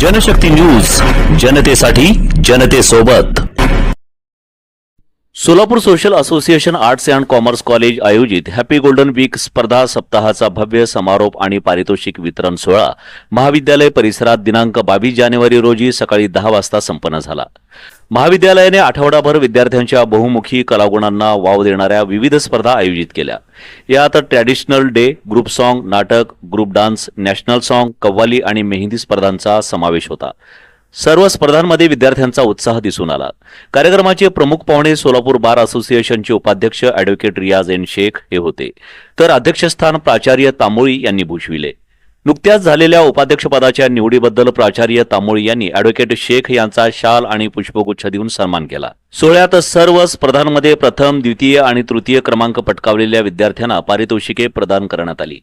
Janshakti news जनतेसाठी जनतेसोबत. Solapur social association arts and commerce college आयोजित हॅपी गोल्डन वीक स्पर्धा सप्ताहाचा भव्य समारोप आणि पारितोषिक वितरण सोहळा महाविद्यालय परिसरात दिनांक बावीस जानेवारी रोजी सकाळी दहा वाजता संपन्न झाला. महाविद्यालयाने आठवडाभर विद्यार्थ्यांच्या बहुमुखी कलागुणांना वाव देणाऱ्या विविध स्पर्धा आयोजित केल्या. यात ट्रॅडिशनल डे ग्रुप सॉन्ग नाटक group dance national song qawwali आणि मेहंदी स्पर्धांचा समावेश होता. सर्व स्पर्धांमध्ये विद्यार्थ्यांचा उत्साह दिसून आला. कार्यक्रमाचे प्रमुख पाहुणे सोलापूर बार असोसिएशनचे उपाध्यक्ष अॅडव्होकेट रियाज एन शेख हे होते. तर अध्यक्षस्थान प्राचार्य तांबोळी यांनी भूषविले. नुकत्याच झालेल्या उपाध्यक्षपदाच्या निवडीबद्दल प्राचार्य तांबोळी यांनी अॅडव्होकेट शेख यांचा शाल आणि पुष्पगुच्छ देऊन सन्मान केला. सोहळ्यात सर्व स्पर्धांमध्ये प्रथम द्वितीय आणि तृतीय क्रमांक पटकावलेल्या विद्यार्थ्यांना पारितोषिके प्रदान करण्यात आली.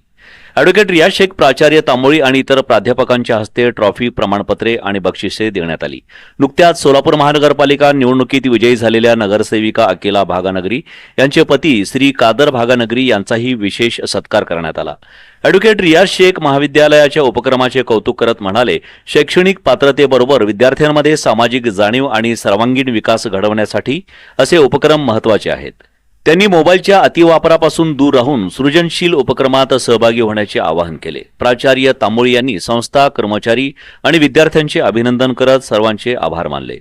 अॅडव्होकेट रिया शेख प्राचार्य तांबोळी आणि इतर प्राध्यापकांच्या हस्ते ट्रॉफी प्रमाणपत्रे आणि बक्षिसे देण्यात आली. नुकत्याच सोलापूर महानगरपालिका निवडणुकीत विजयी झालेल्या नगरसेविका अकिला भागानगरी यांचे पती श्री कादर भागानगरी यांचाही विशेष सत्कार करण्यात आला. अॅडव्होकेट रियाज शेख महाविद्यालयाच्या उपक्रमाचे कौतुक करत म्हणाले शैक्षणिक पात्रतेबरोबर विद्यार्थ्यांमध्ये सामाजिक जाणीव आणि सर्वांगीण विकास घडवण्यासाठी असे उपक्रम महत्त्वाचे आहेत. त्यांनी मोबाईलच्या अतिवापरापासून दूर राहून सृजनशील उपक्रमात सहभागी होण्याचे आवाहन केले. प्राचार्य तांबोळी यांनी संस्था कर्मचारी आणि विद्यार्थ्यांचे अभिनंदन करत सर्वांचे आभार मानले.